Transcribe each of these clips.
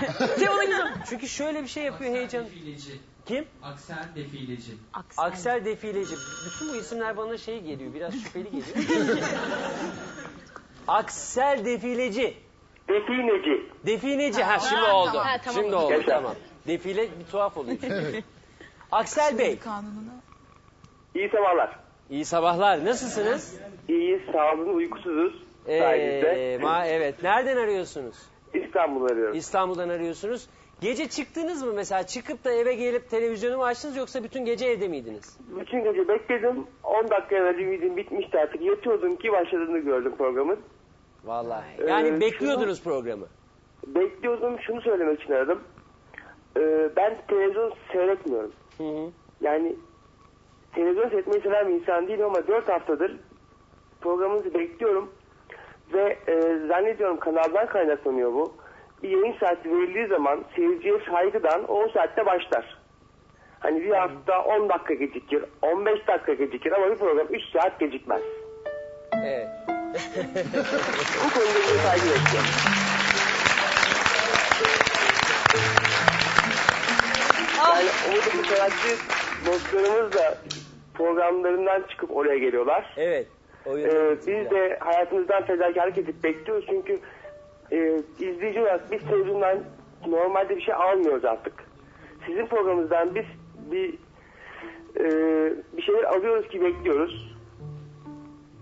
Teo'nun yüzü. Çünkü şöyle bir şey yapıyor heyecan. Defileci. Kim? Aksel defileci. Aksel Defileci. Bütün bu isimler bana şey geliyor. Biraz şüpheli geliyor. Aksel Defileci. Defineci. Defineci. Ha şimdi oldu. tamam. Ha, tamam. Şimdi oldu Yaşa. tamam. Defile bir tuhaf oluyor. Aksel Bey. İyi sabahlar. iyi sabahlar. Nasılsınız? İyi, sağ olun, uykusuzuz. Ee, Sayenizde. ma evet. Nereden arıyorsunuz? İstanbul arıyorum. İstanbul'dan arıyorsunuz. Gece çıktınız mı mesela? Çıkıp da eve gelip televizyonu mu açtınız yoksa bütün gece evde miydiniz? Bütün gece bekledim. 10 dakika evvel ümidim bitmişti artık. Yatıyordum ki başladığını gördüm programın. Vallahi. Yani Ee, bekliyordunuz programı. Bekliyordum, şunu söylemek için aradım. Ee, ben televizyon seyretmiyorum. Hı hı. Yani televizyon seyretmeyi seven bir insan değilim ama 4 haftadır programınızı bekliyorum. Ve e, zannediyorum kanaldan kaynaklanıyor bu. Bir yayın saati verildiği zaman seyirciye saygıdan o, o saatte başlar. Hani bir hafta 10 dakika gecikir, 15 dakika gecikir ama bir program 3 saat gecikmez. Evet. Bu konuda bir saygı bekliyorum. Yani oradaki sanatçı dostlarımız da programlarından çıkıp oraya geliyorlar. Evet. Ee, biz de hayatımızdan fedakarlık edip bekliyoruz çünkü e, izleyici olarak biz televizyondan normalde bir şey almıyoruz artık. Sizin programınızdan biz bir e, bir şeyler alıyoruz ki bekliyoruz.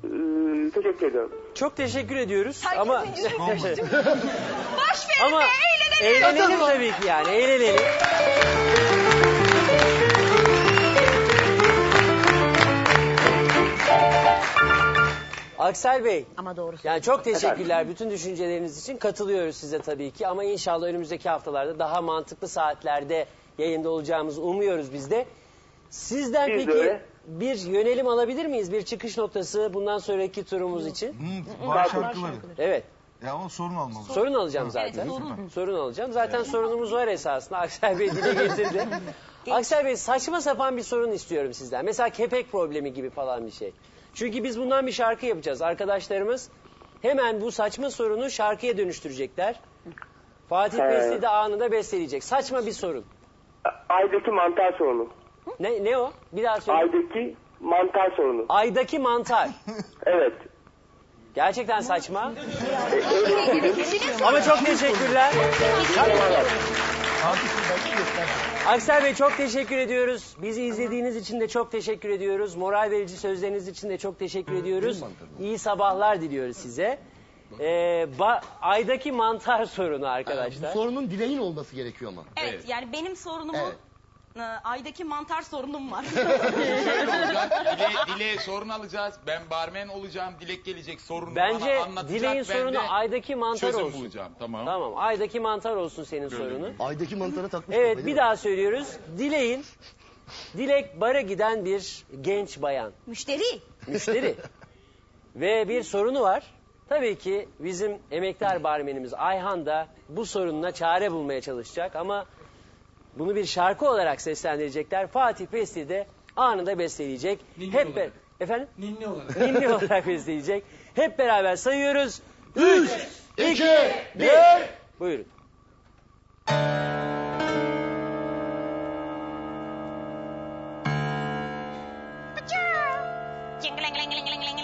Ee, teşekkür ediyorum. Çok teşekkür ediyoruz Herkesin ama yüzü Boş verin ama be eğlenelim. eğlenelim tabii ki yani eğlenelim. Aksel Bey, Ama doğrusu. yani çok teşekkürler bütün düşünceleriniz için. Katılıyoruz size tabii ki ama inşallah önümüzdeki haftalarda daha mantıklı saatlerde yayında olacağımızı umuyoruz biz de. Sizden Biz de peki öyle. bir yönelim alabilir miyiz? Bir çıkış noktası bundan sonraki turumuz için. Hı, şarkıları. Evet. Ya o sorun olmalı. Sorun alacağım zaten. sorun. Sorun alacağım. Zaten sorunumuz var esasında. Aksel Bey dile getirdi. Aksel Bey saçma sapan bir sorun istiyorum sizden. Mesela kepek problemi gibi falan bir şey. Çünkü biz bundan bir şarkı yapacağız. Arkadaşlarımız hemen bu saçma sorunu şarkıya dönüştürecekler. Fatih Evet. Besli de anında besteleyecek. Saçma bir sorun. Aydaki mantar sorunu. Ne, ne o? Bir daha söyle. Aydaki mantar sorunu. Aydaki mantar. Evet. Gerçekten saçma. Ama çok teşekkürler. Aksel Bey çok teşekkür ediyoruz. Bizi izlediğiniz için de çok teşekkür ediyoruz. Moral verici sözleriniz için de çok teşekkür ediyoruz. İyi sabahlar diliyoruz size. Ee, ba- aydaki mantar sorunu Bu arkadaşlar. sorunun dileğin olması gerekiyor ama. Evet, yani benim sorunumu Evet. E, aydaki mantar sorunum var. Dile, dile sorun alacağız. Ben barmen olacağım. Dilek gelecek sorunu Bence bana anlatacak. dileğin ben sorunu de aydaki mantar çözüm olsun. bulacağım. Tamam. Tamam aydaki mantar olsun senin Böyle. sorunu. Aydaki mantara takmış. Evet bir daha söylüyoruz. Dileğin Dilek bara giden bir genç bayan. Müşteri. müşteri. Ve bir sorunu var. Tabii ki bizim emektar barmenimiz Ayhan da bu sorununa çare bulmaya çalışacak ama bunu bir şarkı olarak seslendirecekler. Fatih Besli de anında besteleyecek. Ninni Hep olarak. efendim Ninni olarak. ninni olarak besteleyecek. Hep beraber sayıyoruz. 3 2, 1. Buyurun. Cingling-ling-ling-ling-ling-ling. Beyefendi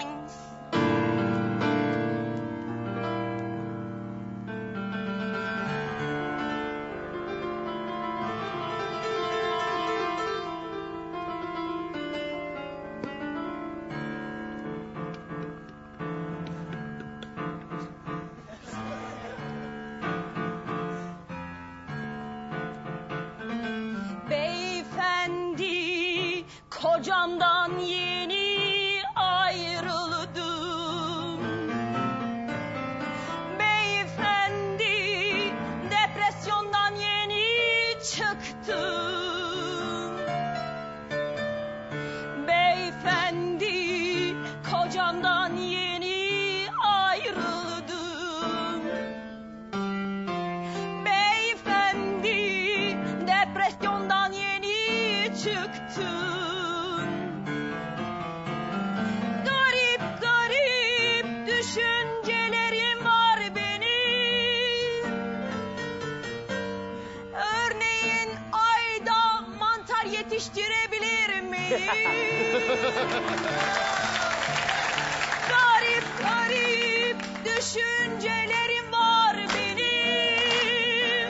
garip garip düşüncelerim var benim.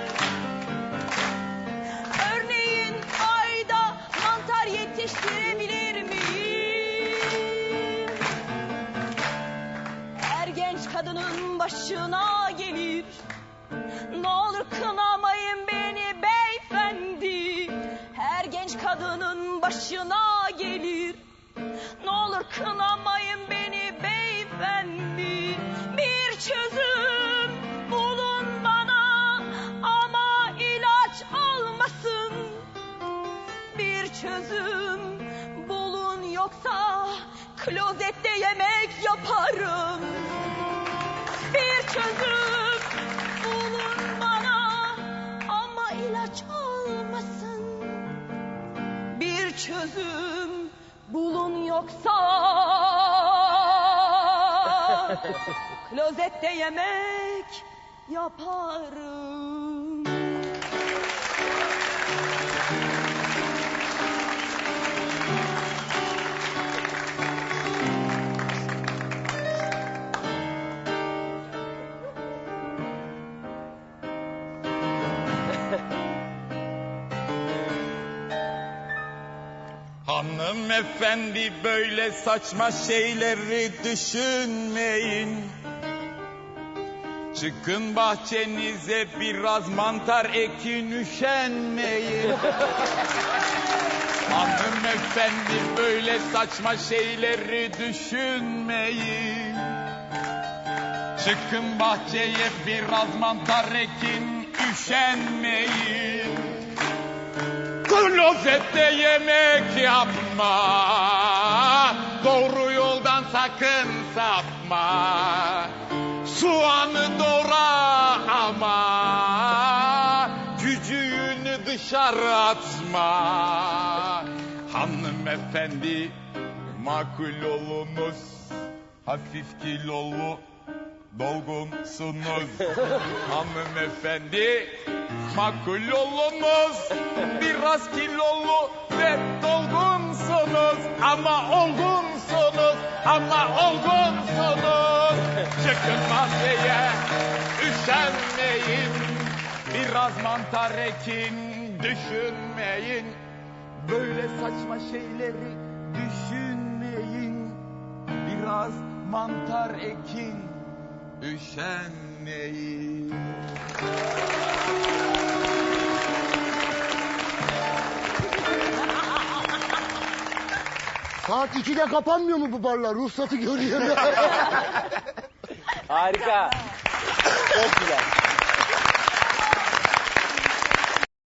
Örneğin ayda mantar yetiştirebilir miyim? Her genç kadının başına gelir. Ne olur kınamayın beni beyefendi. Kadının başına gelir. Ne olur kınamayın beni beyefendi. Bir çözüm bulun bana ama ilaç olmasın. Bir çözüm bulun yoksa klozette yemek yaparım. Bir çözüm çözüm bulun yoksa klozette yemek yaparım. Hanımefendi böyle saçma şeyleri düşünmeyin. Çıkın bahçenize biraz mantar ekin üşenmeyin. Hanımefendi böyle saçma şeyleri düşünmeyin. Çıkın bahçeye biraz mantar ekin üşenmeyin. Klozette yemek yapma. Doğru yoldan sakın sapma. Soğanı doğra ama cücüğünü dışarı atma. Hanımefendi makul olunuz. Hafif kilolu dolgunsunuz. Hanımefendi makul olunuz. Biraz kilolu ve dolgunsunuz. Ama olgunsunuz. Ama olgunsunuz. Çıkın mahzeye üşenmeyin. Biraz mantar ekin düşünmeyin. Böyle saçma şeyleri düşünmeyin. Biraz mantar ekin üşenmeyin. Saat 2'de kapanmıyor mu bu barlar? Ruhsatı görüyorum. Harika. Çok güzel.